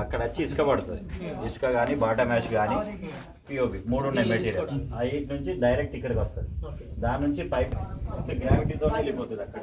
అక్కడ వచ్చి ఇసుక పడుతుంది ఇసుక కానీ బాటా మ్యాచ్ కానీ పిఓపి మూడు ఉన్నాయి మెటీరియల్ అవి నుంచి డైరెక్ట్ ఇక్కడికి వస్తుంది దాని నుంచి పైప్ గ్రావిటీతో వెళ్ళిపోతుంది అక్కడ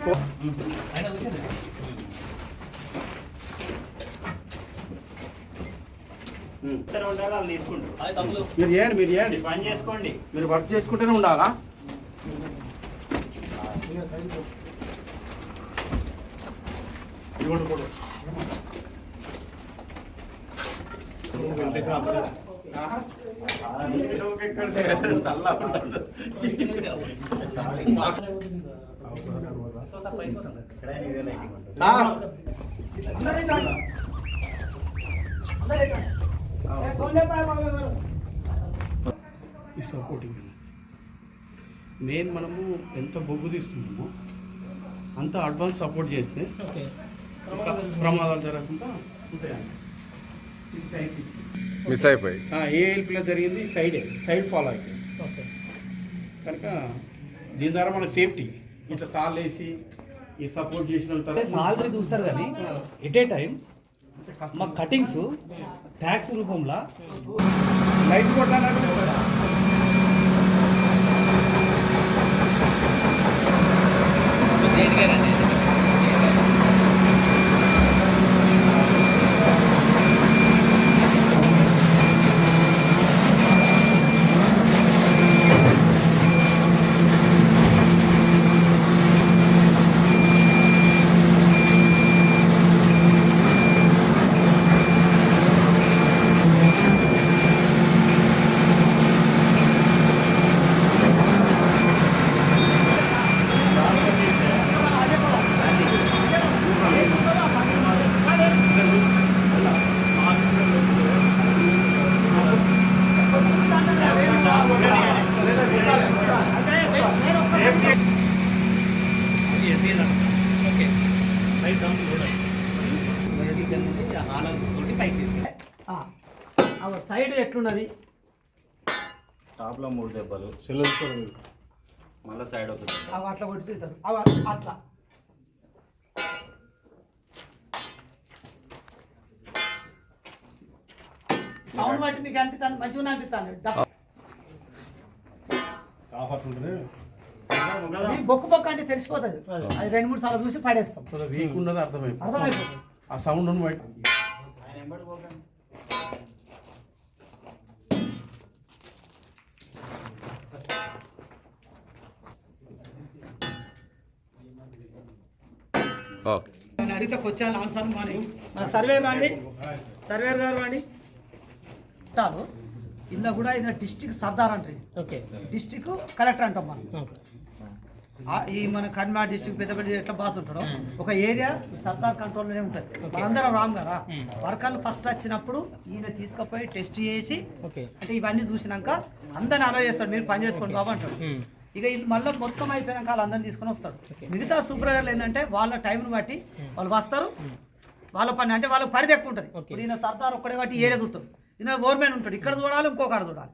ఇప్పుడు కో- ఇద్దరు ఉండాలి వాళ్ళు తీసుకుంటారు. మీరు చేయండి మీరు చేయండి. ఇది పని చేసుకోండి. మీరు వర్క్ చేసుకుంటూనే ఉండాలా? ఎక్కడితే చల్లగా ఉండదు. ఎక్కడైనా ఇదే లైటింగ్ ఉంటుంది సార్. ఈ సపోర్టింగ్ మెయిన్ మనము ఎంత బొగ్గు తీస్తున్నామో అంత అడ్వాన్స్ సపోర్ట్ చేస్తే ప్రమాదాలు జరగకుండా ఉంటాయండి. మిస్ అయిపోయి. ఏ ఎల్పీలో జరిగింది? సైడే సైడ్ ఫాలో అయిపోయింది. కనుక దీని ద్వారా మనకు సేఫ్టీ ఇట్లా తాళ్ళు వేసి ఈ సపోర్ట్ చేసిన సాలరీ చూస్తారు కానీ ఎట్ ఏ టైం మా కటింగ్స్ ట్యాక్స్ రూపంలో లైట్ కొట్టాలంటే సైడ్ ఎట్లున్నది? టాప్లో మూడు దెబ్బలు మళ్ళీ సైడ్ అవుతుంది అవి అట్లా కొట్టి అవి అట్లా. సౌండ్ బట్టి మీకు అనిపిస్తాను మంచిగా అనిపిస్తాను ఈ బొక్కు బొక్క అంటే తెలిసిపోతుంది. అది రెండు మూడు సార్లు చూసి పడేస్తాం. వీక్ ఉన్నది అర్థమైపోతుంది. ఆ సౌండ్ బట్టి వెంబడి పోకండి అడిగితే క్వశ్చన్ ఆన్సర్ మరి మన. సర్వేర్ రండి సర్వేర్ గారు రండి ఇందులో కూడా ఇది డిస్టిక్ సర్దార్ ఓకే. డిస్టిక్ కలెక్టర్ అంటాం మనం. ఈ మన కర్మా డిస్టిక్ పెద్దపల్లి ఎట్లా బాస్ ఉంటాడో ఒక ఏరియా సర్దార్ కంట్రోల్లోనే ఉంటుంది. మనందరం రామ్ కదా. వర్కర్లు ఫస్ట్ వచ్చినప్పుడు ఈయన తీసుకుపోయి టెస్ట్ చేసి అంటే ఇవన్నీ చూసినాక అందరిని అలో చేస్తాడు మీరు పని చేసుకోండి బాబు అంటాడు. ఇక ఇది మళ్ళీ మొత్తం అయిపోయినాక వాళ్ళు అందరిని తీసుకొని వస్తాడు. మిగతా సూపర్వైజర్లు ఏంటంటే వాళ్ళ టైంని బట్టి వాళ్ళు వస్తారు. వాళ్ళ పని అంటే వాళ్ళకి పరిధి ఎక్కువ ఉంటుంది. ఇప్పుడు ఈయన సర్దార్ ఒక్కడే బట్టి ఏరియా చూస్తాడు. ఈయన గవర్నమెంట్ ఉంటాడు. ఇక్కడ చూడాలి ఇంకొకటి చూడాలి.